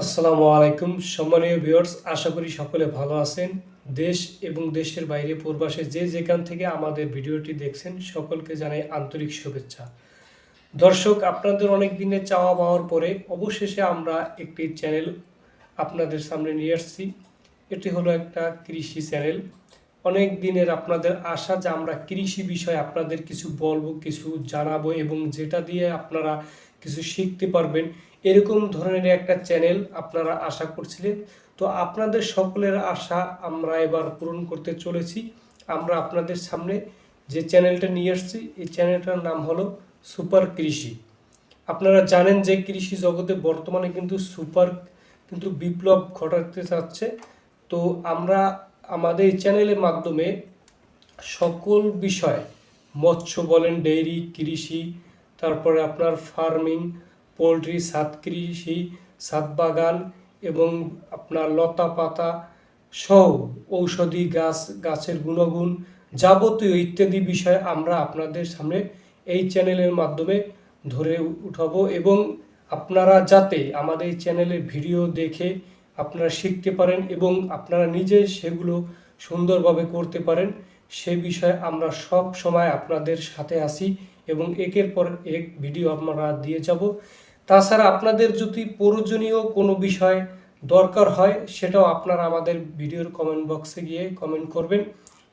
আসসালামু আলাইকুম। সম্মানীয় ভিউয়ার্স, আশা করি সকলে ভালো আছেন। দেশ এবং দেশের বাইরে পূর্বাসে যে যেখান থেকে আমাদের ভিডিওটি দেখছেন, সকলকে জানাই আন্তরিক শুভেচ্ছা। দর্শক, আপনাদের অনেক দিনের চাওয়া পাওয়ার পরে অবশেষে আমরা একটি চ্যানেল আপনাদের সামনে নিয়ে আসছি। এটি হলো একটা কৃষি চ্যানেল। অনেক দিনের আপনাদের আশা যে আমরা কৃষি বিষয়ে আপনাদের কিছু বলব, কিছু জানাব এবং যেটা দিয়ে আপনারা কিছু শিখতে পারবেন, এরকম ধরনের একটা চ্যানেল আপনারা আশা করছিলেন। তো আপনাদের সকলের আশা আমরা এবার পূরণ করতে চলেছি। আমরা আপনাদের সামনে যে চ্যানেলটা নিয়ে আসছি এই চ্যানেলটার নাম হলো সুপার কৃষি। আপনারা জানেন যে কৃষি জগতে বর্তমানে কিন্তু সুপার কিন্তু বিপ্লব ঘটাতে চাচ্ছে তো আমরা আমাদের চ্যানেলের মাধ্যমে সকল বিষয়, মৎস্য বলেন, ডেইরি, কৃষি, তারপরে আপনার ফার্মিং, পোলট্রি, সাত কৃষি, সাত বাগান এবং আপনার লতা পাতা সহ ঔষধি গাছ, গাছের গুণগুণ যাবতীয় ইত্যাদি বিষয় আমরা আপনাদের সামনে এই চ্যানেলের মাধ্যমে ধরে উঠাবো এবং আপনারা যাতে আমাদের এই চ্যানেলের ভিডিও দেখে আপনারা শিখতে পারেন এবং আপনারা নিজে সেগুলো সুন্দরভাবে করতে পারেন, সে বিষয়ে আমরা সব সময় আপনাদের সাথে আসি এবং একের পর এক ভিডিও আমরা দিয়ে যাব। তাছাড়া আপনাদের যদি প্রয়োজনীয় কোনো বিষয় দরকার হয়, সেটাও আপনারা আমাদের ভিডিওর কমেন্ট বক্সে গিয়ে কমেন্ট করবেন,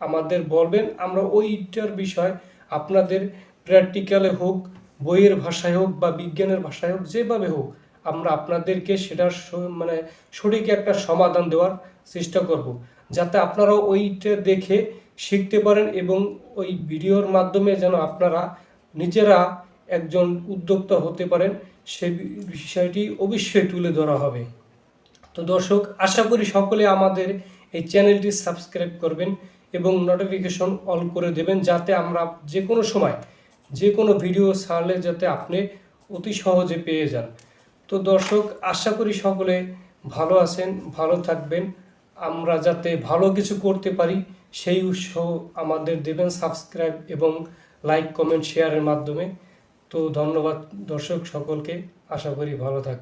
আমাদের বলবেন। আমরা ওইটার বিষয় আপনাদের প্র্যাকটিক্যালে হোক, বইয়ের ভাষায় হোক বা বিজ্ঞানের ভাষায় হোক, যেভাবে হোক আমরা আপনাদেরকে সেটার মানে সঠিক একটা সমাধান দেওয়ার চেষ্টা করব। যাতে আপনারা ওইটা দেখে শিখতে পারেন এবং ওই ভিডিওর মাধ্যমে যেন আপনারা নিজেরা একজন উদ্যোক্তা হতে পারেন, সে বিষয়টি অবশ্যই তুলে ধরা হবে। তো দর্শক, আশা করি সকলে আমাদের এই চ্যানেলটি সাবস্ক্রাইব করবেন এবং নোটিফিকেশন অল করে দেবেন যাতে আমরা যে কোনো সময় যে কোনো ভিডিও ছাড়লে যাতে আপনি অতি সহজে পেয়ে যান। তো দর্শক, আশা করি সকলে ভালো আছেন, ভালো থাকবেন। আমরা যাতে ভালো কিছু করতে পারি, সেই উৎসাহ আমাদের দেবেন সাবস্ক্রাইব এবং লাইক, কমেন্ট, শেয়ারের মাধ্যমে। তো ধন্যবাদ দর্শক সকলকে, আশা করি ভালো থাকবেন।